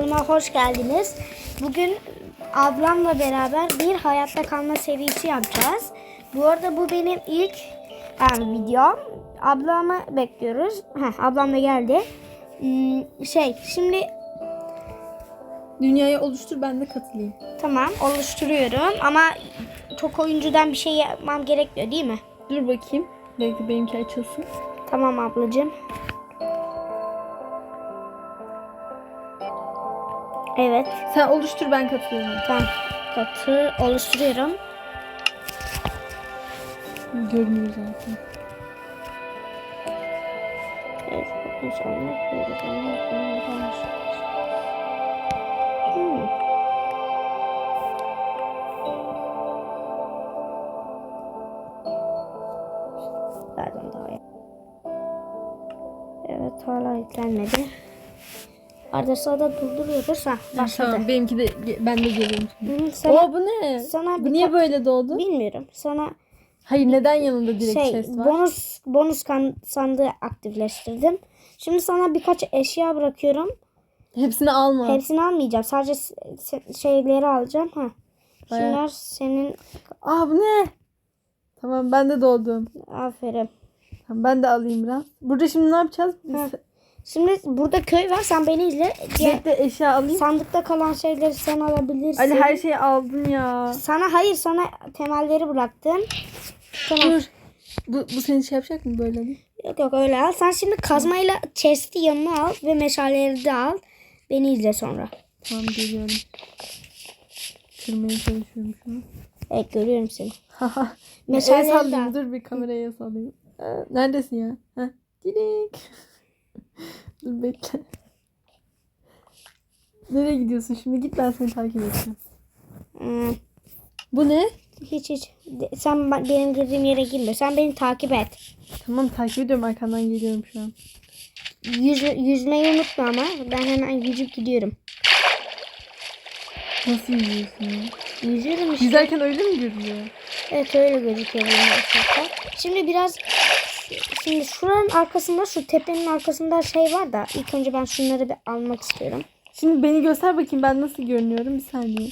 Kanalıma hoş geldiniz. Bugün ablamla beraber bir hayatta kalma serisi yapacağız. Bu arada bu benim ilk yani videom. Ablamı bekliyoruz. Heh, ablam da geldi. Hmm, şey şimdi Dünyayı oluştur ben de katılayım. tamam oluşturuyorum ama çok oyuncudan bir şey yapmam gerekmiyor değil mi? Dur bakayım. Belki benimki açılsın. Tamam ablacığım. Evet. Sen oluştur ben katılıyorum. Tamam. Katı oluşturuyorum. Görünüyor zaten. Evet, sonra böyle. Hmm. Zaten daha. Evet hala yüklenmedi. Arada sırada durduruyoruz. Ha başladı. Tamam benimki de ben de geliyorum. şimdi. Hı, sana, Oo bu ne? sana bu niye böyle doğdu? bilmiyorum. Sana Hayır neden yanında direkt şey chest var? bonus bonus kan, sandığı aktifleştirdim. Şimdi sana birkaç eşya bırakıyorum. Hepsini alma. Hepsini almayacağım. Sadece şeyleri alacağım. Ha. Bayağı. Şunlar senin Aa bu ne? Tamam ben de doğdum. aferin. Tamam, ben de alayım biraz. Burada şimdi ne yapacağız? Biz. Şimdi burada köy var. Sen beni izle. Bekle eşya alayım. sandıkta kalan şeyleri sen alabilirsin. Ali her şeyi aldın ya. Sana hayır sana temelleri bıraktım. Tamam. Dur. Bu, bu seni şey yapacak mı böyle mi? Yok yok öyle al. Sen şimdi kazmayla chest'i yanına al ve meşaleleri de al. Beni izle sonra. Tamam geliyorum. Kırmaya çalışıyorum şu an. Evet görüyorum seni. Meşaleleri de sallayayım. al. Dur bir kameraya. Ee, Neredesin ya? Heh. Direk. Dur bekle. Nereye gidiyorsun şimdi? Git ben seni takip edeceğim. Hmm, Bu ne? hiç hiç. Sen ben- benim girdiğim yere girme. Sen beni takip et. Tamam takip ediyorum arkandan geliyorum şu an. Yüz, yüzmeyi unutma ama. Ben hemen yüzüp gidiyorum. Nasıl yüzüyorsun ya? Yüzüyorum işte. Yüzerken öyle mi görünüyor? Evet öyle gözüküyor. Şimdi biraz şimdi şuranın arkasında şu tepenin arkasında şey var da ilk önce ben şunları bir almak istiyorum. Şimdi beni göster bakayım ben nasıl görünüyorum bir saniye.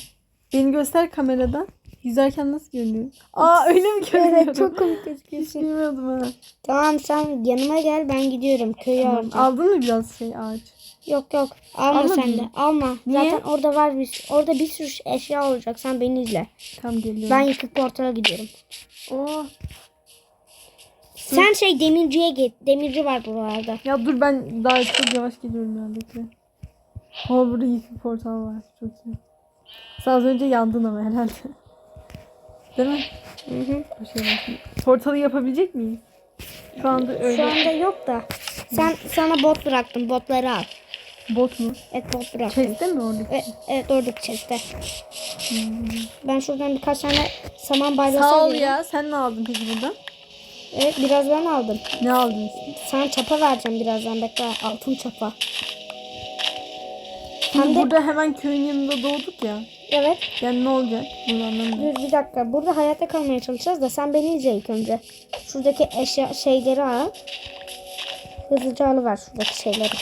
Beni göster kameradan. Yüzerken nasıl görünüyorum? Aa öyle mi görünüyorum? Evet çok komik Hiç gözüküyorsun. bilmiyordum ha. Tamam sen yanıma gel ben gidiyorum köye Tamam. alacağım. Aldın mı biraz şey ağaç? Yok yok alma Almadın sen de alma. Niye? Zaten orada var bir orada bir sürü eşya olacak sen beni izle. Tam geliyorum. Ben yıkık portala gidiyorum. Oo. Sen şey demirciye git. Demirci var buralarda. Ya dur ben daha çok yavaş geliyorum ya bekle. Ama burada yıkık portal var. Çok iyi. Sen az önce yandın ama herhalde. Değil mi? Hı hı. Bir şey. Portalı yapabilecek miyiz? Şu anda öyle. Şu anda yok da. Sen sana bot bıraktım. Botları al. Bot mu? Evet bot bıraktım. Chest'te mi orada? Evet, evet oradaki chest'te. Ben şuradan birkaç tane saman balyası Sağ ol ya. Sen ne aldın peki buradan? Evet biraz ben aldım. Ne aldın sen? Sana çapa vereceğim birazdan bekle. Altın çapa. Şimdi Hem de- burada hemen köyün yanında doğduk ya. Evet. Yani ne olacak? Bunu anlamadım. Dur bir dakika. Burada hayatta kalmaya çalışacağız da sen beni izle ilk önce. Şuradaki eşya şeyleri al. Hızlıca alıver şuradaki şeyleri.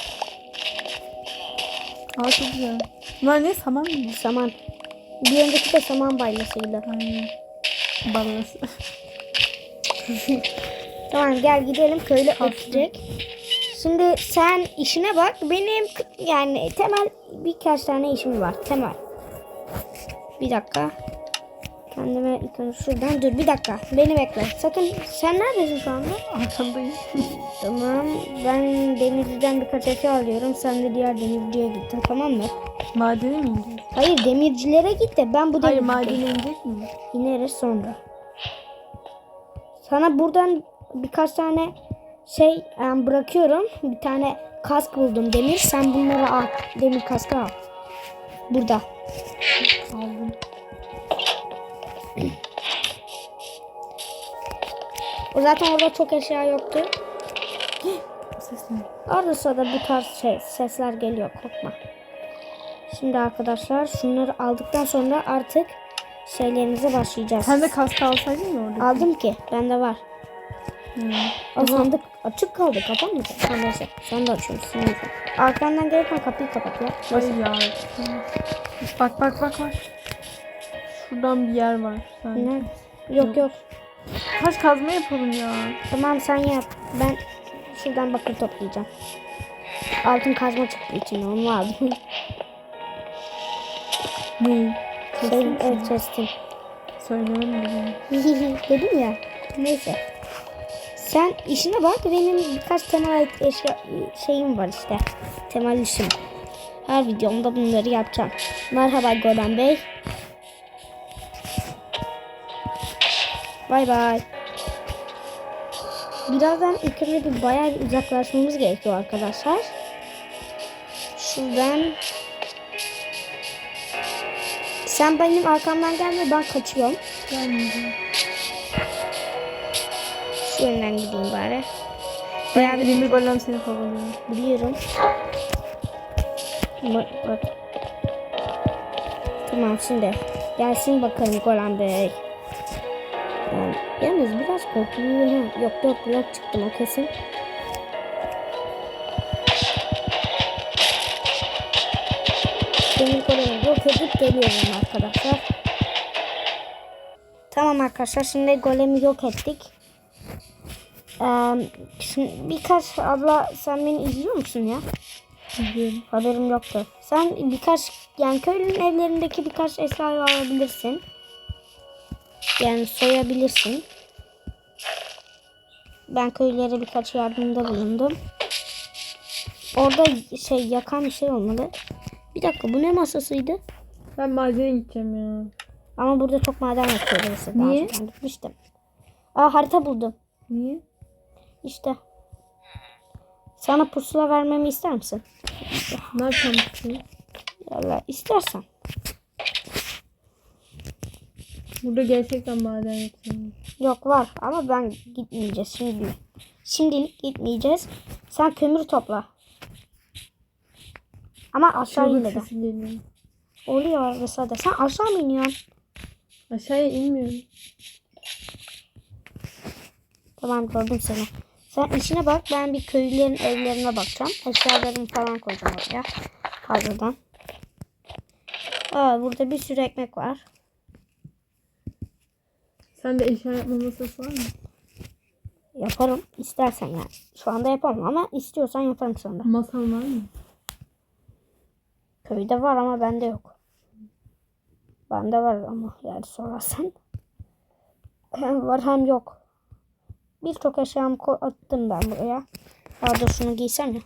Aa çok güzel. Bunlar ne? Saman mı? Saman. Bir önceki de saman balyasıydı. Aynen. Balası. Tamam gel gidelim köylü ötecek. Şimdi sen işine bak. Benim yani temel birkaç tane işim var. Temel. Bir dakika. Kendime ilk önce şuradan dur bir dakika. Beni bekle. Sakın sen neredesin şu anda? Arkandayım. Tamam. Ben demirciden birkaç eşya alıyorum. Sen de diğer demirciye gittin tamam mı? Madene mi ineceğiz? Hayır demircilere git de ben bu Hayır demircide madene inecek mi? ineriz sonra. Sana buradan birkaç tane şey em, bırakıyorum. Bir tane kask buldum demir. Sen bunları al. Demir kaskı al. Burada. Aldım. O zaten orada çok eşya yoktu. Bu ses ne? Arada bu tarz şey, sesler geliyor korkma. Şimdi arkadaşlar şunları aldıktan sonra artık şeylerimize başlayacağız. Sen de kask alsaydın ya orada. Aldım ki bende var. Hmm. Aa, sandık açık kaldı. Kapanmadı. Ha, neyse. Sen de açıyorsun. Arkandan gelirken kapıyı kapat ya. Ay ya. Bak bak bak bak. Şuradan bir yer var. sanki. Ne? Yok yok. Taş kazma yapalım ya. Tamam sen yap. Ben şuradan bakır toplayacağım. Altın kazma çıktı içinde onu aldım. Ne? Şey, evet kestim. Söylemedim. Dedim ya. Neyse. Sen işine bak. Benim birkaç temel eşya, şeyim var işte. Temel işim. Her videomda bunları yapacağım. Merhaba Golem Bey. Bay bay. Birazdan bir bayağı bir uzaklaşmamız gerekiyor arkadaşlar. Şuradan sen benim arkamdan gelme ben kaçıyorum. Gelmeyeceğim. Şu yönden gideyim bari. Bayağı bir Demir golem seni kovalıyor. biliyorum. Bak, bak. Tamam şimdi. Gelsin bakalım Golan Bey. Yani, yalnız biraz korkuyorum. Yok yok yok çıktım o kesin. Geliyorum arkadaşlar. Tamam arkadaşlar şimdi golemi yok ettik. Ee, şimdi birkaç abla sen beni izliyor musun ya? Biliyorum. Haberim yoktu. Sen birkaç yani köylünün evlerindeki birkaç eşyayı alabilirsin. Yani soyabilirsin. Ben köylülere birkaç yardımda bulundum. Orada şey yakan bir şey olmalı. Bir dakika bu ne masasıydı? Ben madene gideceğim ya. Ama burada çok maden yapıyor burası. Daha Niye? önceden gitmiştim. Aa harita buldum. Niye? İşte. Sana pusula vermemi ister misin? Ne yapacağım şimdi? Valla istersen. Burada gerçekten maden yapıyorum. Yok var ama ben gitmeyeceğiz şimdi. Şimdilik gitmeyeceğiz. Sen kömür topla. Ama aşağı Çığlık sesi geliyor. Oluyor mesela da. Sen aşağı mı iniyorsun? Aşağıya inmiyorum. Tamam gördüm seni. Sen işine bak. Ben bir köylülerin evlerine bakacağım. Eşyalarımı falan koyacağım oraya. Fazladan. Aa, burada bir sürü ekmek var. Sen de eşya yapma masası var mı? Yaparım. istersen yani. Şu anda yapamam ama istiyorsan yaparım sonra. Masan var mı? Köyde var ama bende yok. Bende var ama yani sorarsan. Hem var hem yok. Birçok eşyamı attım ben buraya. Dur şunu giysem ya.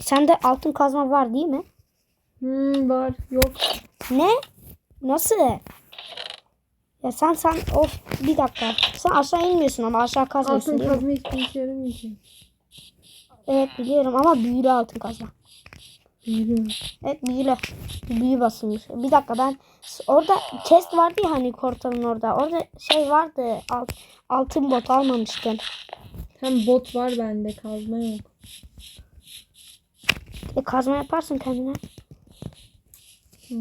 Sende altın kazma var değil mi? Hmm, var. Yok. Ne? Nasıl? Ya sen sen of bir dakika. Sen aşağı inmiyorsun ama aşağı kazmıyorsun Altın değil mi? kazma hiçbir işe yaramıyor. Evet biliyorum ama büyülü altın kazma. Evet büyülü. Büyü basılmış. Bir dakika ben orada chest vardı ya hani portalın orada. Orada şey vardı. Alt, altın bot almamıştım. Hem bot var bende kazma yok. E, kazma yaparsın kendine. Hı.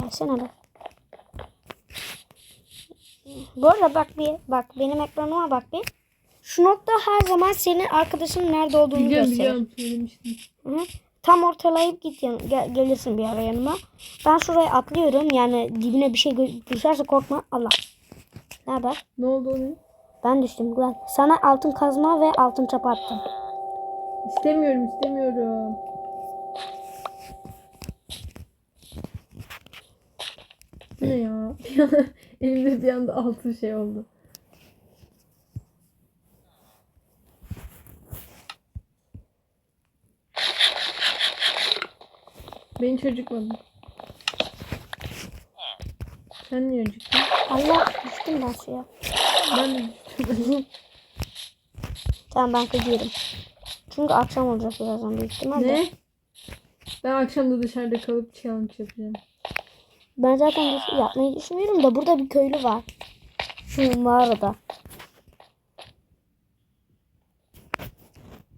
Gelsene be. Bu arada bak bir bak benim ekranıma bak bir. Şu nokta her zaman senin arkadaşının nerede olduğunu Biliyorum gösterir. biliyorum söylemiştim. Hı? Tam ortalayıp git yan, gel- gelirsin bir ara yanıma. Ben şuraya atlıyorum. Yani dibine bir şey düşerse korkma. Allah. Ne haber? Ne oldu onun? Ben düştüm Güven. Sana altın kazma ve altın çapa attım. İstemiyorum istemiyorum. Ne ya? Elimde bir anda altın şey oldu. Beni çocukladın. Sen niye acıktın? Allah düştüm ben suya. Ben de düştüm. Tamam ben gidiyorum. Çünkü akşam olacak birazdan büyük ihtimalle. ne? Ben akşam da dışarıda kalıp challenge yapacağım. Ben zaten düş- yapmayı düşünüyorum da burada bir köylü var. Şu mağarada.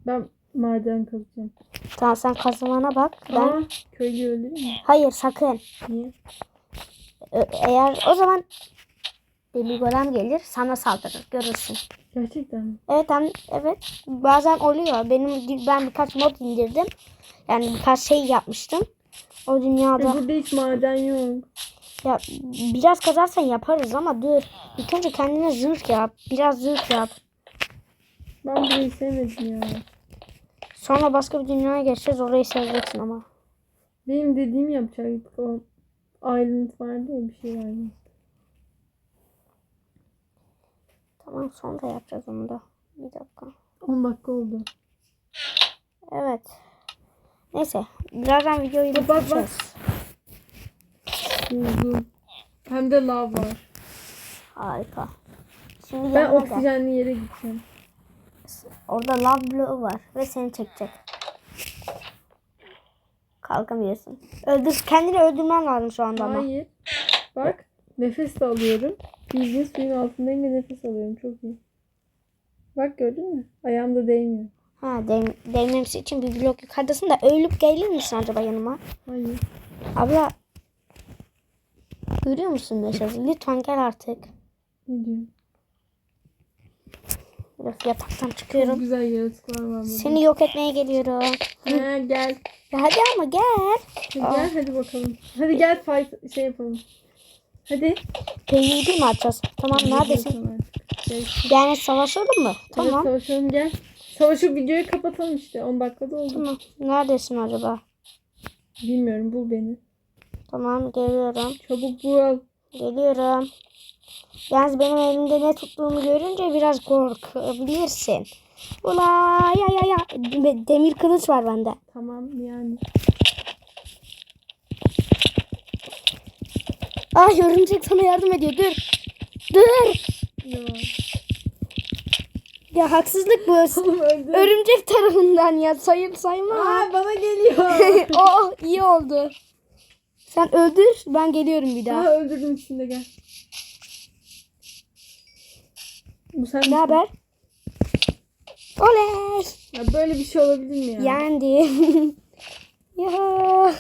Ben maden kazacağım. Tamam sen kazmana bak. Ben Aa, köylü öldürür mü? hayır sakın. Niye? Ö- Eğer o zaman Demir Golem gelir sana saldırır görürsün. Gerçekten mi? Evet hem evet bazen oluyor. Benim ben birkaç mod indirdim. Yani birkaç şey yapmıştım. O dünyada burada hiç maden yok. ya biraz kazarsan yaparız ama dur. İlk önce kendine zırh yap. Biraz zırh yap. Ben burayı sevmedim ya. Sonra başka bir dünyaya geçeceğiz. Orayı seveceksin ama. Benim dediğimi yapacaktık o. Island vardı ya bir şey vardı. Tamam sonra yapacağız onu da. Bir dakika. 10 dakika oldu. Evet. Neyse. Birazdan videoyu Bak, bak, bak. Buldum. Hem de lav var. Harika. Şimdi Ben oksijenli yere gideceğim. Orada love bloğu var ve seni çekecek. Kalkamıyorsun. Öldür, kendini öldürmen lazım şu anda ama. Hayır. Bak nefes de alıyorum. Bildiğin suyun altındayım ve nefes alıyorum. Çok iyi. Bak gördün mü? Ayağım da değmiyor. Ha, değ değmemesi için bir blok yukarıdasın da ölüp gelir misin acaba yanıma? Hayır. Abla görüyor musun mesajı? Lütfen gel artık. Ne diyor? Biraz yataktan Çok çıkıyorum. güzel yaratıklar var burada. Seni yok etmeye geliyorum. Ha, gel. Ya hadi ama gel. Hadi gel hadi bakalım. Hadi gel fight şey yapalım. Hadi. PvP mi açacağız? Tamam neredesin? Artık. Gel. Yani savaşalım mı? Tamam. Tamam. savaşalım gel. Savaşı videoyu kapatalım işte. 10 dakikada oldu. Tamam. Neredesin acaba? Bilmiyorum bul beni. Tamam geliyorum. Çabuk bul. Geliyorum. Yalnız benim elimde ne tuttuğumu görünce biraz korkabilirsin. Ula ya ya ya. De- Demir kılıç var bende. Tamam yani. Ay örümcek sana yardım ediyor. Dur. Dur. Ya. Ya haksızlık bu. Örümcek tarafından ya. Sayın sayma. Aa bana geliyor. oh iyi oldu. Sen öldür. Ben geliyorum bir daha. Aa öldürdüm içinde gel. Bu sen Ne misin? haber? Oley. Ya böyle bir şey olabilir mi ya? Yendim. ya.